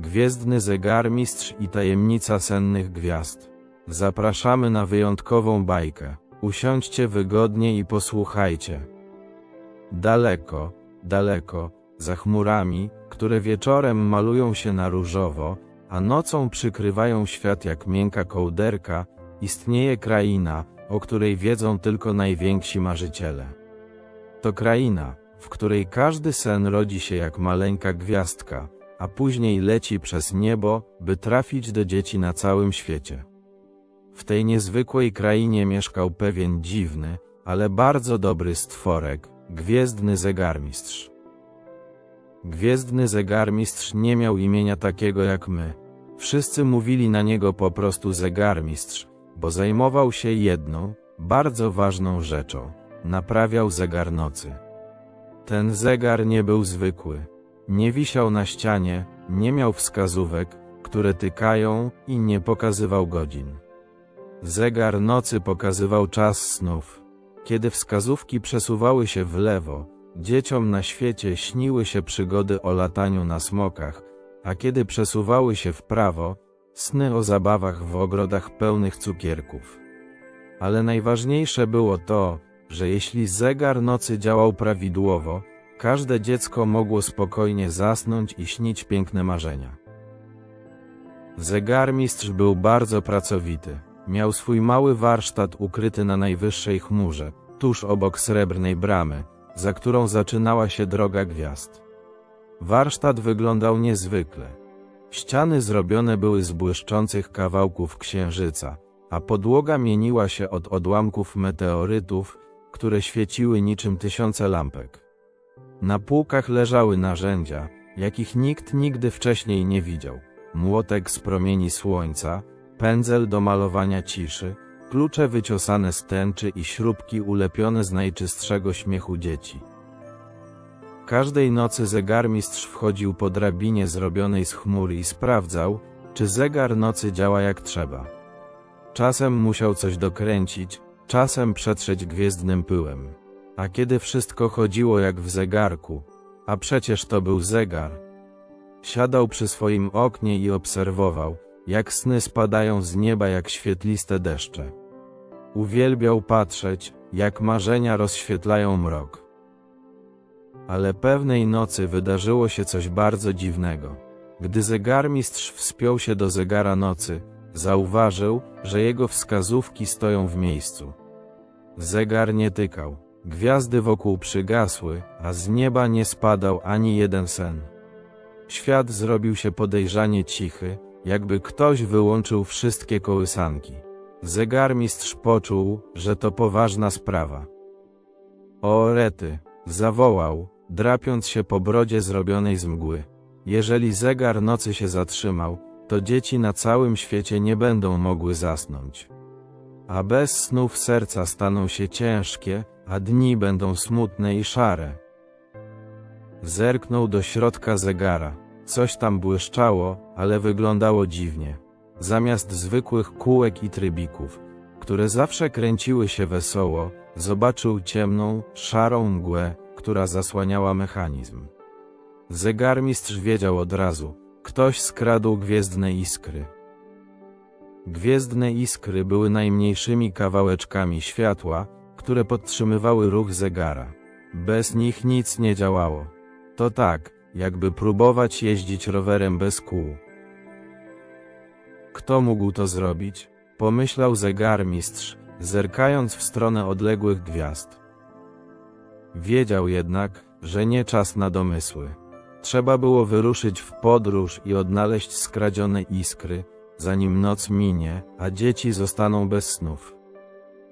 Gwiezdny zegarmistrz i tajemnica sennych gwiazd. Zapraszamy na wyjątkową bajkę. Usiądźcie wygodnie i posłuchajcie. Daleko, daleko, za chmurami, które wieczorem malują się na różowo, a nocą przykrywają świat jak miękka kołderka, istnieje kraina, o której wiedzą tylko najwięksi marzyciele. To kraina, w której każdy sen rodzi się jak maleńka gwiazdka, a później leci przez niebo, by trafić do dzieci na całym świecie. W tej niezwykłej krainie mieszkał pewien dziwny, ale bardzo dobry stworek, gwiezdny zegarmistrz. Gwiezdny zegarmistrz nie miał imienia takiego jak my. Wszyscy mówili na niego po prostu zegarmistrz, bo zajmował się jedną, bardzo ważną rzeczą. Naprawiał zegar nocy. Ten zegar nie był zwykły. Nie wisiał na ścianie, nie miał wskazówek, które tykają i nie pokazywał godzin. Zegar nocy pokazywał czas snów. Kiedy wskazówki przesuwały się w lewo, dzieciom na świecie śniły się przygody o lataniu na smokach, a kiedy przesuwały się w prawo, sny o zabawach w ogrodach pełnych cukierków. Ale najważniejsze było to, że jeśli zegar nocy działał prawidłowo, każde dziecko mogło spokojnie zasnąć i śnić piękne marzenia. Zegarmistrz był bardzo pracowity. Miał swój mały warsztat ukryty na najwyższej chmurze, tuż obok srebrnej bramy, za którą zaczynała się droga gwiazd. Warsztat wyglądał niezwykle. Ściany zrobione były z błyszczących kawałków księżyca, a podłoga mieniła się od odłamków meteorytów, które świeciły niczym tysiące lampek. Na półkach leżały narzędzia, jakich nikt nigdy wcześniej nie widział. Młotek z promieni słońca, pędzel do malowania ciszy, klucze wyciosane z tęczy i śrubki ulepione z najczystszego śmiechu dzieci. Każdej nocy zegarmistrz wchodził po drabinie zrobionej z chmury i sprawdzał, czy zegar nocy działa jak trzeba. Czasem musiał coś dokręcić, czasem przetrzeć gwiezdnym pyłem. A kiedy wszystko chodziło jak w zegarku, a przecież to był zegar, siadał przy swoim oknie i obserwował, jak sny spadają z nieba jak świetliste deszcze. Uwielbiał patrzeć, jak marzenia rozświetlają mrok. Ale pewnej nocy wydarzyło się coś bardzo dziwnego. Gdy zegarmistrz wspiął się do zegara nocy, zauważył, że jego wskazówki stoją w miejscu. Zegar nie tykał, gwiazdy wokół przygasły, a z nieba nie spadał ani jeden sen. Świat zrobił się podejrzanie cichy, jakby ktoś wyłączył wszystkie kołysanki. Zegarmistrz poczuł, że to poważna sprawa. O rety, zawołał, drapiąc się po brodzie zrobionej z mgły. Jeżeli zegar nocy się zatrzymał, to dzieci na całym świecie nie będą mogły zasnąć. A bez snów serca staną się ciężkie, a dni będą smutne i szare. Zerknął do środka zegara. Coś tam błyszczało, ale wyglądało dziwnie. Zamiast zwykłych kółek i trybików, które zawsze kręciły się wesoło, zobaczył ciemną, szarą mgłę, która zasłaniała mechanizm. Zegarmistrz wiedział od razu, ktoś skradł gwiezdne iskry. Gwiezdne iskry były najmniejszymi kawałeczkami światła, które podtrzymywały ruch zegara. Bez nich nic nie działało. To tak, jakby próbować jeździć rowerem bez kół. Kto mógł to zrobić? Pomyślał zegarmistrz, zerkając w stronę odległych gwiazd. Wiedział jednak, że nie czas na domysły. Trzeba było wyruszyć w podróż i odnaleźć skradzione iskry, zanim noc minie, a dzieci zostaną bez snów.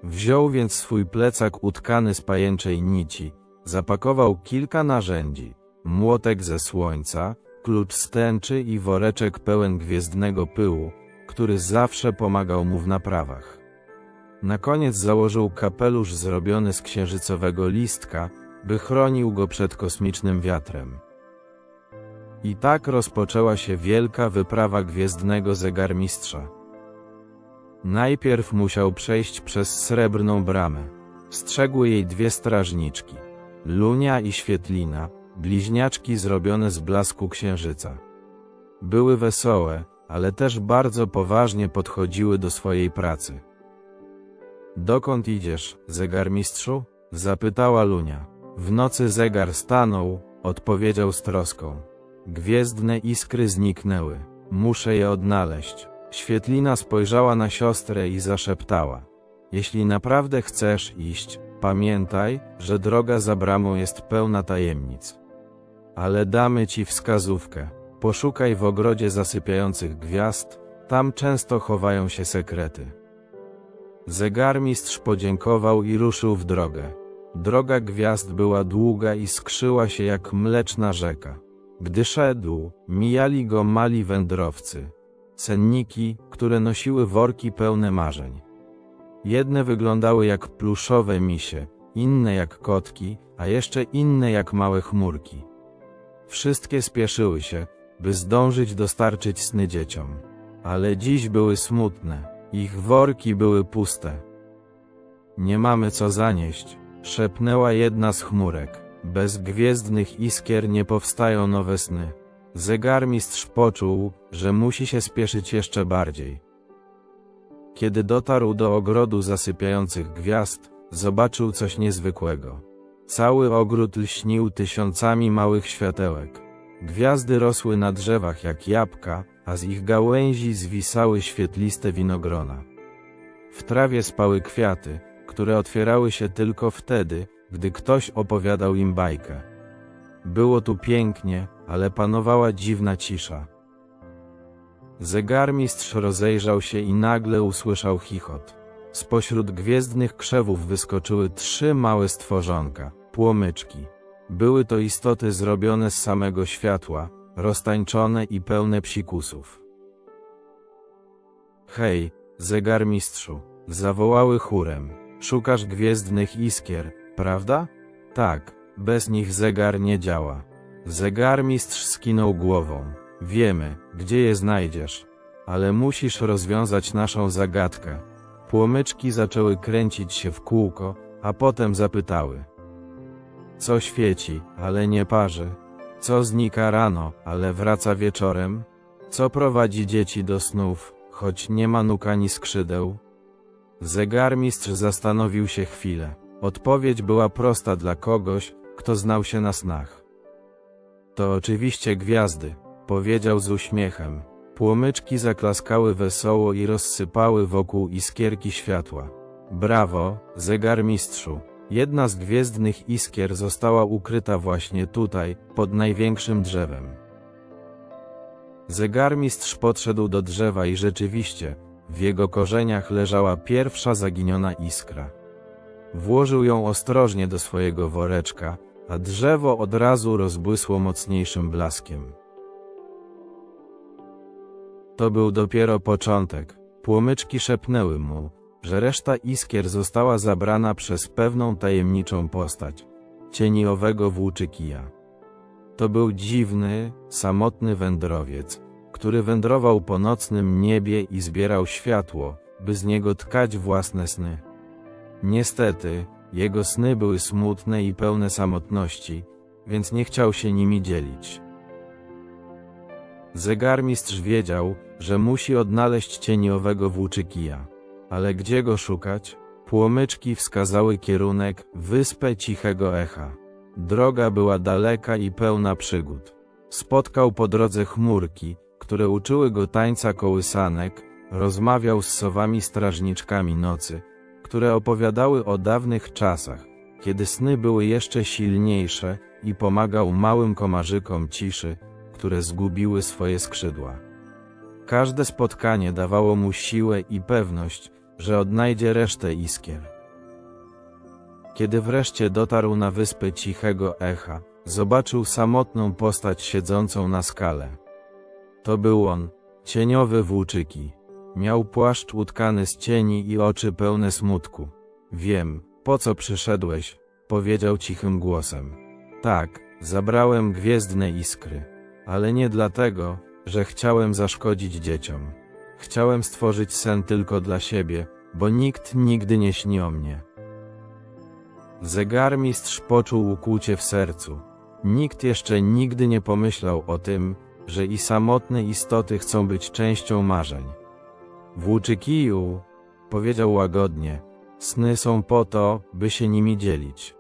Wziął więc swój plecak utkany z pajęczej nici, zapakował kilka narzędzi, młotek ze słońca, klucz z tęczy i woreczek pełen gwiezdnego pyłu, który zawsze pomagał mu w naprawach. Na koniec założył kapelusz zrobiony z księżycowego listka, by chronił go przed kosmicznym wiatrem. I tak rozpoczęła się wielka wyprawa gwiezdnego zegarmistrza. Najpierw musiał przejść przez srebrną bramę. Strzegły jej dwie strażniczki. Lunia i Świetlina, bliźniaczki zrobione z blasku księżyca. Były wesołe, ale też bardzo poważnie podchodziły do swojej pracy. Dokąd idziesz, zegarmistrzu? zapytała Lunia. W nocy zegar stanął, odpowiedział z troską. Gwiezdne iskry zniknęły. Muszę je odnaleźć. Świetlina spojrzała na siostrę i zaszeptała. Jeśli naprawdę chcesz iść, pamiętaj, że droga za bramą jest pełna tajemnic. Ale damy ci wskazówkę. Poszukaj w ogrodzie zasypiających gwiazd, tam często chowają się sekrety. Zegarmistrz podziękował i ruszył w drogę. Droga gwiazd była długa i skrzyła się jak mleczna rzeka. Gdy szedł, mijali go mali wędrowcy. Senniki, które nosiły worki pełne marzeń. Jedne wyglądały jak pluszowe misie, inne jak kotki, a jeszcze inne jak małe chmurki. Wszystkie spieszyły się, by zdążyć dostarczyć sny dzieciom. Ale dziś były smutne, ich worki były puste. Nie mamy co zanieść, szepnęła jedna z chmurek. Bez gwiezdnych iskier nie powstają nowe sny. Zegarmistrz poczuł, że musi się spieszyć jeszcze bardziej. Kiedy dotarł do ogrodu zasypiających gwiazd, zobaczył coś niezwykłego. Cały ogród lśnił tysiącami małych światełek. Gwiazdy rosły na drzewach jak jabłka, a z ich gałęzi zwisały świetliste winogrona. W trawie spały kwiaty, które otwierały się tylko wtedy, gdy ktoś opowiadał im bajkę. Było tu pięknie, ale panowała dziwna cisza. Zegarmistrz rozejrzał się i nagle usłyszał chichot. Spośród gwiezdnych krzewów wyskoczyły trzy małe stworzonka, płomyczki. Były to istoty zrobione z samego światła, roztańczone i pełne psikusów. Hej, zegarmistrzu, zawołały chórem. Szukasz gwiezdnych iskier, prawda? Tak, bez nich zegar nie działa. Zegarmistrz skinął głową. Wiemy, gdzie je znajdziesz, ale musisz rozwiązać naszą zagadkę. Płomyczki zaczęły kręcić się w kółko, a potem zapytały. Co świeci, ale nie parzy? Co znika rano, ale wraca wieczorem? Co prowadzi dzieci do snów, choć nie ma nóg ani skrzydeł? Zegarmistrz zastanowił się chwilę. Odpowiedź była prosta dla kogoś, kto znał się na snach. To oczywiście gwiazdy, powiedział z uśmiechem. Płomyczki zaklaskały wesoło i rozsypały wokół iskierki światła. Brawo, zegarmistrzu! Jedna z gwiezdnych iskier została ukryta właśnie tutaj, pod największym drzewem. Zegarmistrz podszedł do drzewa i rzeczywiście, w jego korzeniach leżała pierwsza zaginiona iskra. Włożył ją ostrożnie do swojego woreczka, a drzewo od razu rozbłysło mocniejszym blaskiem. To był dopiero początek. Płomyczki szepnęły mu, że reszta iskier została zabrana przez pewną tajemniczą postać, cieniowego włóczykija. To był dziwny, samotny wędrowiec, który wędrował po nocnym niebie i zbierał światło, by z niego tkać własne sny. Niestety, jego sny były smutne i pełne samotności, więc nie chciał się nimi dzielić. Zegarmistrz wiedział, że musi odnaleźć cieniowego włóczykija. Ale gdzie go szukać? Płomyczki wskazały kierunek, wyspę cichego echa. Droga była daleka i pełna przygód. Spotkał po drodze chmurki, które uczyły go tańca kołysanek, rozmawiał z sowami strażniczkami nocy, które opowiadały o dawnych czasach, kiedy sny były jeszcze silniejsze i pomagał małym komarzykom ciszy, które zgubiły swoje skrzydła. Każde spotkanie dawało mu siłę i pewność, że odnajdzie resztę iskier. Kiedy wreszcie dotarł na wyspę cichego echa, zobaczył samotną postać siedzącą na skale. To był on, cieniowy włóczyki. Miał płaszcz utkany z cieni i oczy pełne smutku. Wiem, po co przyszedłeś, powiedział cichym głosem. Tak, zabrałem gwiezdne iskry, ale nie dlatego, że chciałem zaszkodzić dzieciom. Chciałem stworzyć sen tylko dla siebie, bo nikt nigdy nie śni o mnie. Zegarmistrz poczuł ukłucie w sercu. Nikt jeszcze nigdy nie pomyślał o tym, że i samotne istoty chcą być częścią marzeń. Włóczykiju, powiedział łagodnie, sny są po to, by się nimi dzielić.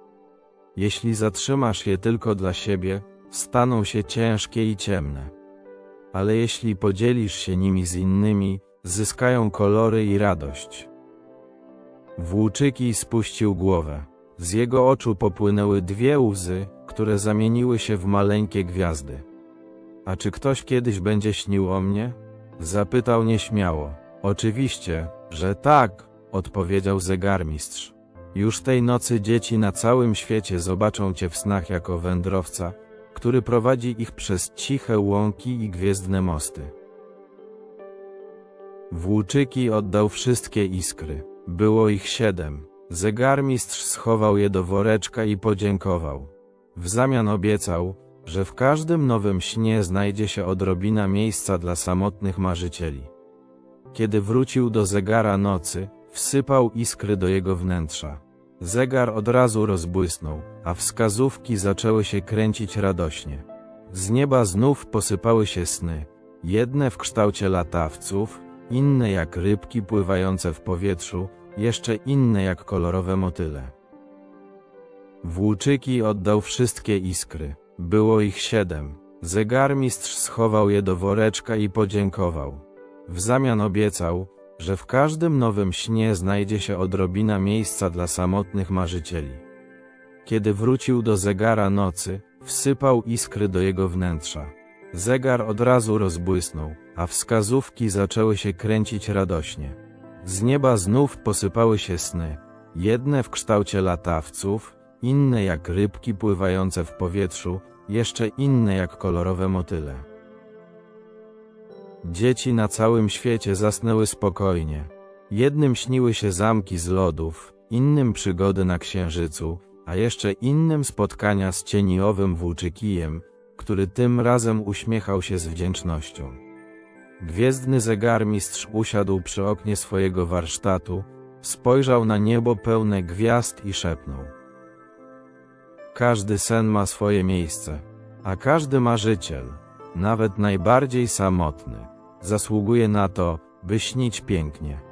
Jeśli zatrzymasz je tylko dla siebie, staną się ciężkie i ciemne. Ale jeśli podzielisz się nimi z innymi, zyskają kolory i radość. Włóczyki spuścił głowę. Z jego oczu popłynęły dwie łzy, które zamieniły się w maleńkie gwiazdy. A czy ktoś kiedyś będzie śnił o mnie? Zapytał nieśmiało. Oczywiście, że tak, odpowiedział zegarmistrz. Już tej nocy dzieci na całym świecie zobaczą cię w snach jako wędrowca, który prowadzi ich przez ciche łąki i gwiezdne mosty. Włóczyki oddał wszystkie iskry. Było ich siedem. Zegarmistrz schował je do woreczka i podziękował. W zamian obiecał, że w każdym nowym śnie znajdzie się odrobina miejsca dla samotnych marzycieli. Kiedy wrócił do zegara nocy, wsypał iskry do jego wnętrza. Zegar od razu rozbłysnął, a wskazówki zaczęły się kręcić radośnie. Z nieba znów posypały się sny, jedne w kształcie latawców, inne jak rybki pływające w powietrzu, jeszcze inne jak kolorowe motyle. Włóczyki oddał wszystkie iskry. Było ich siedem. Zegarmistrz schował je do woreczka i podziękował. W zamian obiecał, że w każdym nowym śnie znajdzie się odrobina miejsca dla samotnych marzycieli. Kiedy wrócił do zegara nocy, wsypał iskry do jego wnętrza. Zegar od razu rozbłysnął, a wskazówki zaczęły się kręcić radośnie. Z nieba znów posypały się sny, jedne w kształcie latawców, inne jak rybki pływające w powietrzu, jeszcze inne jak kolorowe motyle. Dzieci na całym świecie zasnęły spokojnie. Jednym śniły się zamki z lodów, innym przygody na księżycu, a jeszcze innym spotkania z cieniowym włóczykijem, który tym razem uśmiechał się z wdzięcznością. Gwiezdny zegarmistrz usiadł przy oknie swojego warsztatu, spojrzał na niebo pełne gwiazd i szepnął. Każdy sen ma swoje miejsce, a każdy marzyciel, nawet najbardziej samotny, zasługuje na to, by śnić pięknie.